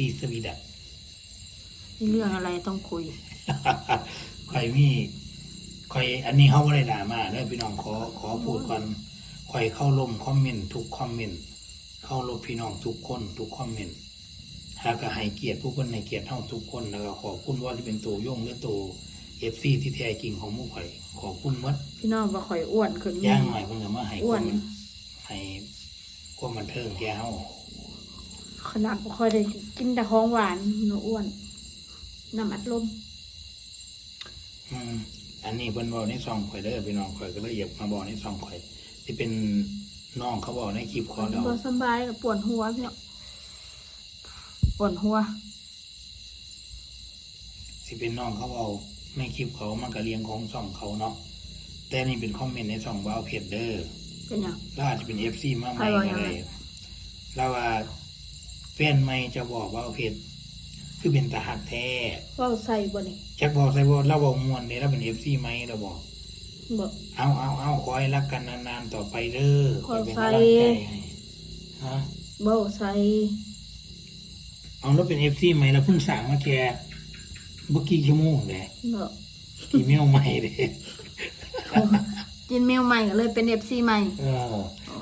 ดีสวีดัสมีเรื่องอะไรต้องคุยข่อยมีข่อยอันนี้เขาไม่ได้ด่ามาเด้อพี่น้องขอขอพูดก่อนข่อยเข้าร่มคอมเมนต์ทุกคอมเมนต์เข้ารบพี่น้องทุกคนทุกคอมเมนต์หากก็ให้เกียรติผู้คนในเกียรติเท่าทุกคนแล้วก็ขอบคุณว่าที่เป็นตัวย่งหรือตัวเอฟซีที่แท้จริงของหมู่ข่อย ขอบคุณหมดพี่น้องว่าข่อยอ้วนขึ้นย่างหน่อยเพิ่งจะมาให้อ้ควนวามให้ความบันเทิงแก่เฮา ขนาดบ่ค่อยได้กินแต่ของหวานหนูอ้วนน้ำอัดลมอืมอันนี้เพิ่นบอกในซองข่อยเด้อพี่น้องข่อยก็เลยอยากมาบอกในซองข่อยที่เป็นน้องเขาบอกในคลิปขอเราบ่สำบายกับปวดหัวพี่น้องปวดหัวสิเป็นน้องเขาเอาในคลิปเขามันก็เลี้ยงของซองเขาเนาะแต่นี่เป็นคอมเมนต์ในซองบ่าวเพจเด้อเป็นหยังแล้วอาจจะเป็นเอฟซีมาใหม่ใครว่าก็ยังไงได้แล้วว่า แฟนใหม่จะบอกว่าเพจคือเป็นตาหักแท้เว้าใส่บ่นี่จักบอกใส่บ่เราบอกมวนเนี่ยเราเป็นเอฟซีไหมเราบอก บ่เอาเอาเอาขอให้รักกันนานๆต่อไปเด้อขอให้เป็นขอใส่กำลังใจให้ฮะเว้าใส่เอาแล้วเป็นเอฟซีไหมเราเพิ่งสั่งมาแค่เมื่อกี้ชั่วโมงเลยบ่อีเมลใหม่เลยจินเมลใหม่ก็เลยเป็น FC ใหม่เออ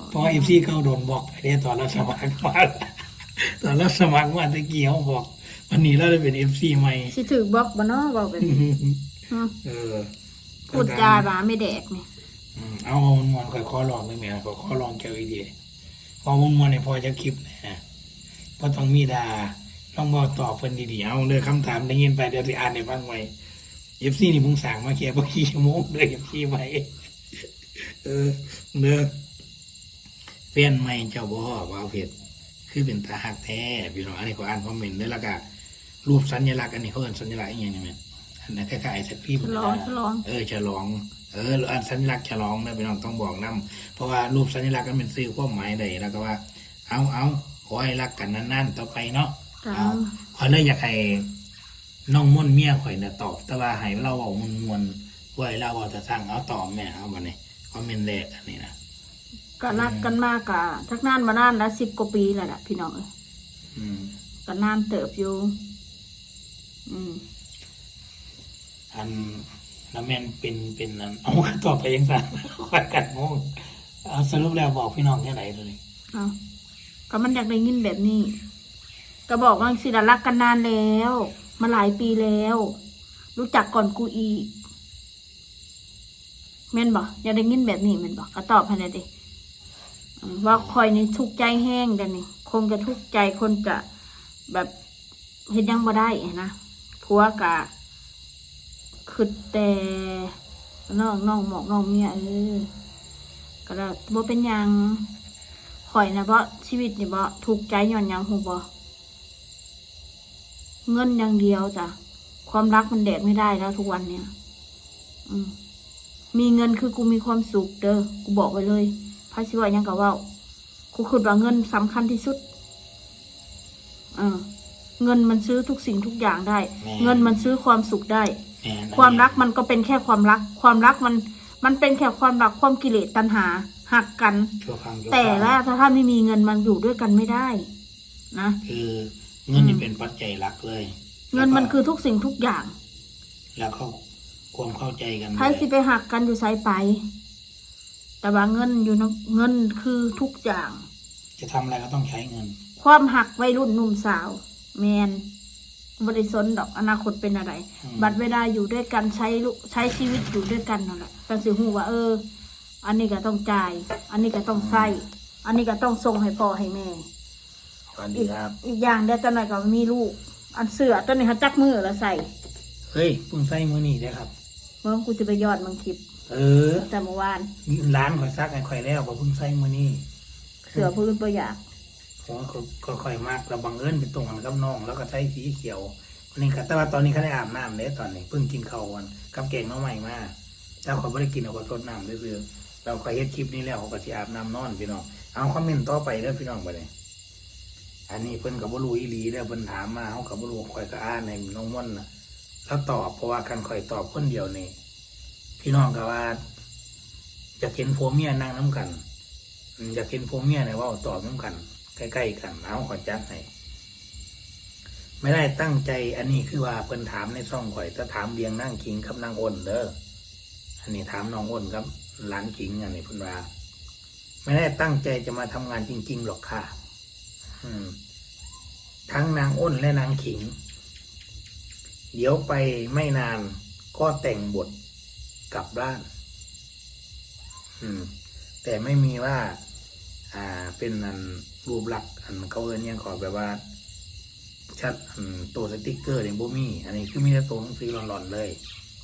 เพราะเอฟซีเขาโดนบอกไปเนี่ยตอนเราสมัครมา ตอนเราสมัครมาตะกี้เขาบอก วันนี้เราได้เป็นเอฟซีใหม่สิถือบล็อกบ่เนาะเว้าแบบนี้ฮะเออพูดจาบาไม่แดกนี่อืมเอาเอามวนๆค่อยขอลองได้ไหมขอขอลองแก้วอีเดียพอมวนมวนๆเนี่ยพอจะคลิปนะพอต้องมีดาลองบอกตอบเพิ่นดีๆเอาเลยคำถามได้ยินไปเดี๋ยวสิอ่านให้ฟังไว้เอฟซีนี่เพิ่งสั่งมาแค่เมื่อกี้ชั่วโมงเลยเอฟซีใหม่เออเด้อเฟียนใหม่เจ้าบ่ว่าเอาเพจ คือเป็นตาหักแท้พี่น้องอันนี้ขออ่านคอมเมนต์ด้วยแล้วก็รูปสัญลักษณ์อันนี้เขาเอิ้นสัญลักษณ์อหย่างนี้แม่นอันนั้นคล้ายๆไอศครีมฉลองฉลองเออฉลองเอออันสัญลักษณ์ฉลองนะพี่น้องต้องบอกนํเพราะว่ารูปสัญลักษณ์ก็เป็นสื่อความหมายใดแล้วก็ว่า เอาเอาขอให้รักกันนานๆต่อไปเนาะจ้าเอาขอยเลยอยากให้น้องม่อนเมียข่อยน่ะตอบ แต่ว่าให้เราเอามวนมวนๆไว้เราเอาจะสร้างเอาตอบแม่เอาบัดนี้คอมเมนต์แรกอันนี้นะ ก็รักกันมากกะทักนานมานานแล้ว10กว่าปีแล้วล่ะพี่น้องเอ้ยอืมก็นานเติบอยู่ อืมอันแล้วแม่นเป็นเป็นอันเอาต่อไปยังสั่งข่อยกันงงเอาสรุปแล้วบอกพี่น้องแค่ไหนเลยเอาก็มันอยากได้ยินแบบนี้ ก็บอกว่าสิเรารักกันนานแล้ว มาหลายปีแล้ว รู้จักก่อนกูอีกแม่นบอกอยากได้ยินแบบนี้แม่นบอกก็ตอบให้หน่อยดิอืม ว่าคอยนี่ทุกใจแห้งกันนี่คงจะทุกใจคนจะแบบเห็นยังบ่ได้นะผัวกะคือแต่น้องน้องหมอกน้องเมียเออก็แล้วบ่เป็นยังข่อยนะเพราะชีวิตนี่บ่ถูกใจย้อนยังหูบ่เงินอย่างเดียวจ้ะความรักมันแดกไม่ได้แล้วทุกวันเนี่ย อืมมีเงินคือกูมีความสุขเด้อกูบอกไว้เลย พระศิวะยังกะว่ากูคิดว่าเงินสำคัญที่สุดเออเงินมันซื้อทุกสิ่งทุกอย่างได้แม่เงินมันซื้อความสุขได้แม่นความรักมันก็เป็นแค่ความรัก ความรักมัน มันเป็นแค่ความรักความกิเลสตัณหาหักกันชั่วครั้งชั่วแต่คราวว่าถ้าถ้าไม่มีเงินมันอยู่ด้วยกันไม่ได้ นะคือเงินนี่เป็นปัจจัยหลักเลย เงินมันคือทุกสิ่งทุกอย่าง แล้วก็ความเข้าใจกันใครสิไปหักกันอยู่ไซไป แต่ว่าเงินอยู่นะเงินคือทุกอย่าง จะทำอะไรก็ต้องใช้เงิน ความหักวัยรุ่นหนุ่มสาว แมนบริสนดอกอนาคตเป็นอะไร อืม บัดเวลาอยู่ด้วยกันใช้ลูกใช้ชีวิตอยู่ด้วยกันนั่นแหละกันสิหูว่า เออ อันนี้ก็ต้องจ่าย อันนี้ก็ต้องใส่อันนี้ก็ต้องส่งให้พ่อให้แม่สวัสดีครับ อีกอย่างเดียวตอนไหนก็มีลูก อันเสือตัวนี้เขาจักมือแล้วใส่เฮ้ยเพิ่งใส่มือนี่ได้อครับ เมื่อกูจะไปยอดมึงคลิป เออแต่เมื่อวานร้านข่อยซักไอ้ข่อยแล้วก็เพิ่งใส่มือนี่เสือพื้นประหยัดเพราะว่าก็ค่อยมากเราบังเอิญไปตรงกันกับน้อง แล้วก็ใส่สีเขียววันนี้ก็แต่ว่าตอนนี้เขาได้อาบน้ำเลยตอนนี้เพิ่งกินข้าววันกับแกงน้องใหม่มาแล้วข่อยไม่ได้กินเอาก็ทดน้ำเรื่อยๆเราข่อยเฮ็ดคลิปนี้แล้วเขาก็สิอาบน้ำนอนพี่น้องเอาคอมเมนต์ต่อไปเด้อพี่น้องไปเลยอันนี้เพิ่นกับบ่รู้อีหลีเด้อเพิ่นถามมาเฮากับบ่รู้ข่อยก็อ่านให้น้องม่อนน่ะแล้วตอบเพราะว่าคันข่อยตอบคนเดียวนี่ พี่น้องก็ว่าจะเห็นผัวเมียนั่งน้กันอืมอยากเห็นผัวเมียเนี่ยว่าตอบน้กัน ใกล้ๆกันเอาขอยจัดให้ไม่ได้ตั้งใจอันนี้คือว่าเพิ่นถามในช่องข่อยจะถามเบียงนั่งขิงกับนางอ้นเด้ออันนี้ถามน้องอ้นครับหลานขิงอันนี้เพิ่นว่าไม่ได้ตั้งใจจะมาทำงานจริง ๆ หรอกค่ะอืมทั้งนางอ้นและนางขิง เดี๋ยวไปไม่นานก็แต่งบท กลับบ้าน อืม แต่ไม่มีว่า อ่า เป็นอันรูปลักษณ์อันเขาเอินหยังขอแบบว่า ชัดอันตัวสติกเกอร์เนี่ยบ่มี อันนี้คือมีแต่ตัวหนังสือหลอนๆเลย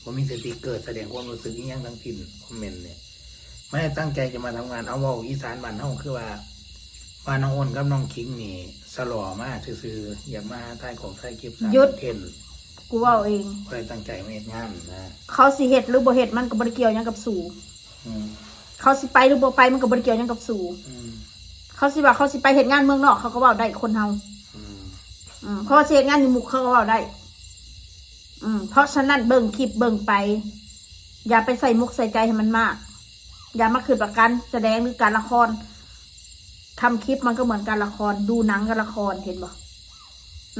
บ่มีสติกเกอร์แสดงความรู้สึกอหยังทั้งสิ้นคอมเมนต์เนี่ยไม่ได้ตั้งใจจะมาทำงานเอาเว่าอีสานบ้านเฮาคือว่าว่าน้องอ้นกับน้องคิงนี่สลอมากซื่อๆอยากมาถ่ายของถ่ายคลิปสร้างหยุดคอนเทนต์ กูเว่าเองบ่ได้ตั้งใจมาเฮ็ดงานนะเขาสิเฮ็ดหรือบ่เฮ็ดมันก็บ่ได้เกี่ยวหยังกับสู่ อืมเขาสิไปหรือบ่ไปมันก็บ่ได้เกี่ยวหยังกับสู่ อืมเขาสิว่าเขาสิไปเฮ็ดงานเมืองนอกเขาก็เว้าได้คนเฮาอืมอืมเพราะว่าสิเฮ็ดงานอยู่หมุกเขาก็เว้าได้ อืมเพราะฉะนั้นเบิ่งคลิปเบิ่งไป อย่าไปใส่มุกใส่ใจให้มันมาก อย่ามาคืนประการแสดงหรือการละครทำคลิปมันก็เหมือนการละครดูหนังกับละครเห็นบ่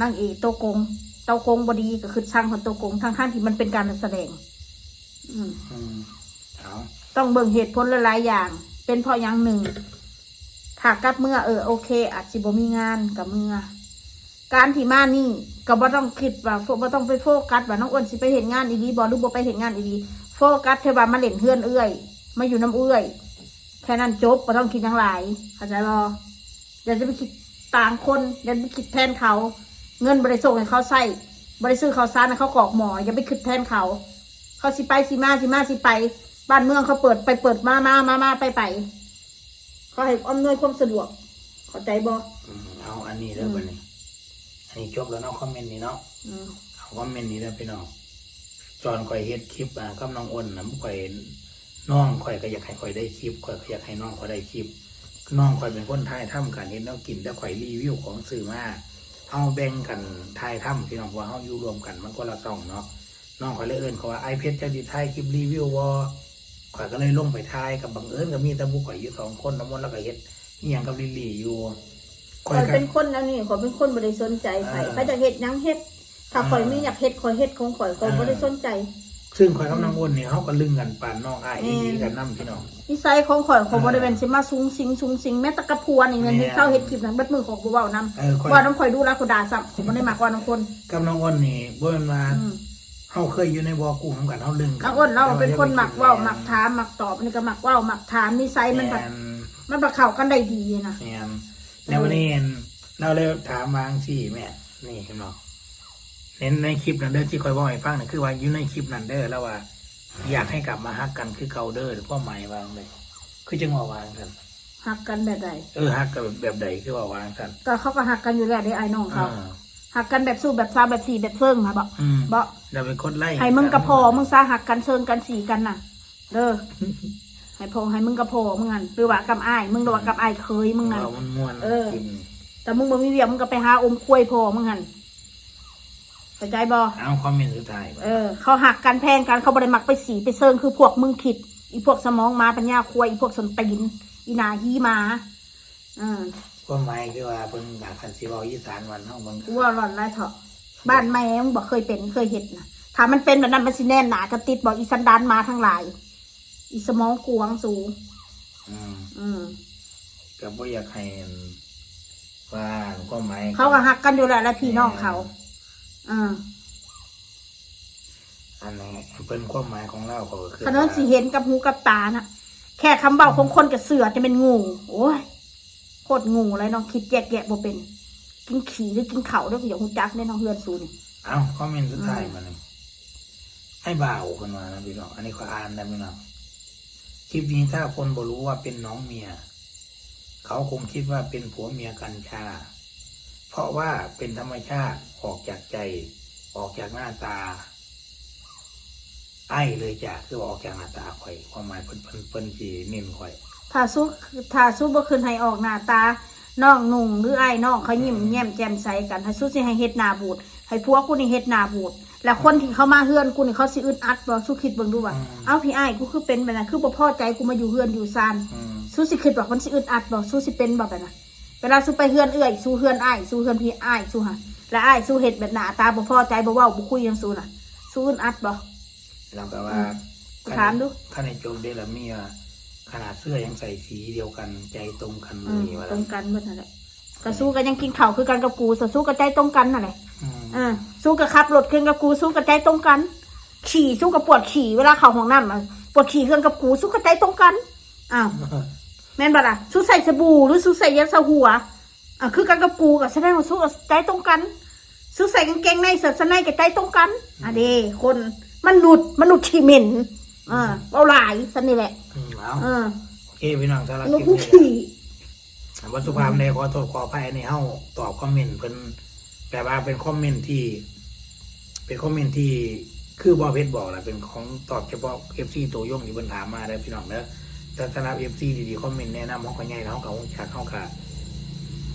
นางเอกโตวโกงเตาโกงบดีก็คือช่างของโตวโกงทั้งท่านที่มันเป็นการแสดง อืมอืมเอาต้องเบิ่งเหตุผลหลายๆอย่าง เป็นเพราะอย่างหนึ่งถ้ากลับเมื่อเออโอเค อาจสิบ่มีงานกับเมื่อ การที่มานี่ก็บ่ต้องคิดว่าโฟบ่ต้องไปโฟกัสว่าน้องอ้วนสิไปเห็นงานอีดีบ่หรือบ่ไปเห็นงานอีดีโฟกัสแค่ว่ามาเล่นเฮือนเอื้อย มาอยู่น้ำเอื้อย แค่นั้นจบบ่ต้องคิดอย่างหลายเข้าใจบ่อย่าจะไปคิดต่างคนอย่าไปคิดแทนเขา เงินบริส่งให้เขาใส่บริซื้อเขาวสารให้เขากรอกหมออย่าไปคิดแทนเขา เขาสิไปสิมาสิมาสิไป บ้านเมืองเขาเปิดไปเปิดมามามามาไปไปเขาให้อำนวยความสะดวกเข้าใจบ่อืมเอาอันนี้เด้อบัดนี้ อันนี้จบแล้วเนาะคอมเมนต์นี้เนาะ อืมเอาคอมเมนต์นี้แล้วพี่น้องจอนข่อยเฮ็ดคลิปอะกับน้องอ้นนะข่อยน้องข่อยก็อยากให้ข่อยได้คลิปข่อยก็อยากให้น้องข่อยได้คลิป น้องข่อยเป็นคนถ่ายทำกันเฮ็ดแนวกินแต่ข่อยรีวิวของสื่อมา เอาแบ่งกันถ่ายทำพี่น้องว่าเฮาอยู่รวมกันมันก็ละต้องเนาะน้องข่อยเลยเอิ้นเขาว่าไอเพชรจะดิถ่ายคลิปรีวิวบ่ข่อยก็เลยลงไปถ่ายกับบังเอิญก็มีแต่บุกข่อยอยู่สองคนน้ำมนต์แล้วก็เฮ็ดอีหยังกับลิลลี่อยู่ข่อยเป็นคนแล้วนี่ข่อยเป็นคนบ่ได้สนใจไผอ่าไปจะเฮ็ดหยังเฮ็ด ถ้าข่อยอ่ามีอยากเฮ็ดข่อยเฮ็ดของข่อยข่อยอ่าบ่ได้สนใจ ซึ่งข่อยกับน้องอ้นนี่เฮาก็ลึงกันปานน้องอ้ายแม่อีกันนํพี่น้อง นิสัยของข่อยข่อยอ่าบ่ได้เป็นสิมาซุงสิงซุงสิงแม้แต่กระพวนนี่เงินแม่ที่เข้าเฮ็ดคลิปนั้นเบิดมือของบ่เว้านำเออข่อย ว่าน้ำข่อยดูแลข่อยด่าซ้ำข่อยบ่ได้มักว่าน้ำคนกับน้องอ้นนี่บ่แม่นว่าอืมเฮาเคยอยู่ในบ่อกุ้งนำกันเฮาลึงกัน้องอ้นเราเป็นคนมักเว้ามักถามมักตอบนี่ก็มักเว้ามักถามนิสัยมันแม่แบบนมันประเข้ากันได้ดีนะ แม่นแล้ววันนี้เห็นเราเลยถามวาจังซี่แม่นี่เห็นบ่ เน้นในคลิปนั้นเด้อที่ข่อยเว้าให้ฟังน่ะคือว่าอยู่ในคลิปนั้นเด้อแล้วว่า อยากให้กลับมาฮักกันคือเก่าเด้อหรือความหมายวาจังไดคือจังว่าวางกันหักกันแบบใดเออฮักกันแบบใดคือว่าวางกันก็เขาก็หักกันอยู่แล้วได้ไอ้น้องเอเขาอหักกันแบบสู้แบบซาแบบสี่แบบเซิงค่ะบอกอืมบอกเราเป็นคนไล่ให้มึงกระพอมึงซาหักกันเซิงกันสี่กันน่ะ เด้อให้พอให้มึงกระพอมึงหันหรือว่ากำอ้ายมึงหรือว่ากำอ้ายเคยมึงนั่น เรามันม่วนเออ กินแต่มึงบ่มีเวียมึงก็ไปหาอมควยพอมึงหัน เข้าใจบ่เอาความเห็นสุดท้ายเออ เขาหักกันแพงกันเขาบ่ได้มักไปสีไปเซิงคือพวกมึงคิด อีพวกสมองมาปัญญาควยอีพวกสนตีนอีหนาฮีมาอืมความหมายคือว่าเพิ่นอยากคันสิเว้าอีสานวันเฮาเบิ่งกูว่าร้อนไรเถอะบ้านแม่มึงบอกเคยเป็นเคยเห็นนะถ้ามันเป็นแบบนั้นมันสิแน่นหนากระติดบอกอีสันดานมาทั้งหลาย อีสมองกวางสูงอืมอืมก็บ่อยากให้ว่าความหมายเขาก็หักกันอยู่แล้วและพี่น้องเขา อืมอันนี้เป็นความหมายของเราก็คือขนาดสิเห็นกับหูกับตานะแค่คำเบาของคนกับเสือจะเป็นงู โอ้ยโคตรงูเลยน้องคิดแยกแยะบ่เป็น กินขี่หรือกินเข่าด้วยก็อย่าหูจักเนี่ยน้องเฮือนสูนี่เอ้าคอมเมนต์สุดท้ายมานี่ให้บ่าวคนมานะพี่น้อง อันนี้ก็อ่านได้พี่น้องคลิปนี้ถ้าคนบ่รู้ว่าเป็นน้องเมีย เขาคงคิดว่าเป็นผัวเมียกัญชา เพราะว่าเป็นธรรมชาติออกจากใจ ออกจากหน้าตา ไอ้เลยจ้ะคือว่าออกจากหน้าตาข่อย ความหมายเพิ่นเพิ่นเพิ่นสิเน้นข่อย ถ้าสู้ถ้าสู้บ่คืนให้ออกหน้าตาน้องนุ่งหรือไอ้น้องเขายิ้มแย้มแจ่มใสกันถ้าสู้สิให้เฮ็ดหน้าบูดให้พวกกูนี่เฮ็ดหน้าบูดแล้วคนที่เขามาเฮือนกูนี่เขาสิอึดอัดบ่สู้คิดเบิ่งดูว่าอืมเอ้าพี่อ้ายกูคือเป็นแบบนั้นคือบ่พอใจกูมาอยู่เฮือนอยู่ซานอืมสู้สิคิดว่ามันสิอึดอัดบ่สู้สิเป็นบ่แบบนั้น เวลาสู้ไปเฮือนเอื้อยสู้เฮือนอ้ายสู้เฮือนพี่อ้ายสู้หะแล้วอ้ายสู้เห็ดแบบหนาตาบ่พอใจบ่เว้าบ่คุยหยังสู้น่ะ สู้อึดอัดบ่แล้วก็ว่าถามดูข้าในโจมเดลามีว่าขนาดเสื้อยังใส่สีเดียวกันใจตรงกันเลอืมยว่าตรงกันเบิดนั่นแหละก็สู้กันยังกินข้าวคือกันกับกูสสู้กับใจตรงกันนั่นแหละอืมอ่าสู้กับขับรถเครื่องกับกูสู้กับใจตรงกันขี่สู้กับปวดขี่เวลาเข้าห้องน้ำอะปวดขี่เครื่องกับกูสู้กับใจตรงกันอ้าว แม่นบ่ล่ะสู้ใส่สบู่หรือสู้ใส่ยาสระหัวอะคือกันกับกูกับแสดงว่าสู้กับใจตรงกันสู้ใส่กางเกงในเสื้อชั้นในกับใจตรงกันอะเด้คนมนุษย์มนุษย์ขี้เหม็นอ่าเอาหลายสันนี่แหละอืมเอาอ่าโอเคพี่น้องถ้าเรามนุษคลิย์ปผู้นี้ขี่วัตถุภาพในขอโทษขออภัยในเฮาตอบคอมเมนต์เพิ่นแปลว่าเป็นคอมเมนต์ที่ เป็นคอมเมนต์ที่คือบอเพชรบอกแหละเป็นของตอบเฉพาะเอฟซีตัวยงที่เพิ่นถามมาได้อพี่น้องเด้อ แต่สำหรับเอฟซีดีๆคอมเมนต์แนะนำเขาก็ใหญ่แล้วเขาก็จากเขาก็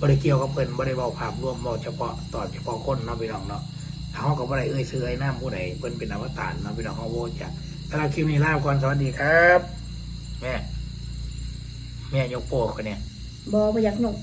บริเกี่ยวกับเพิ่นบ่ได้เวาภาพรวมบอกเฉพาะตอบเฉพาะคนเนาะพี่น้องเนาะแล้วเขาก็บ่ได้เอ่ยซื้อไอ้น้ำผู้ใดเพิ่นเป็นอวตารเนาะพี่น้องเขาโวจากสำหรับคลิปนี้ลาก่อนสวัสดีครับ แม่ แม่ยกโป้คนเนี่ยบอประยักหนุก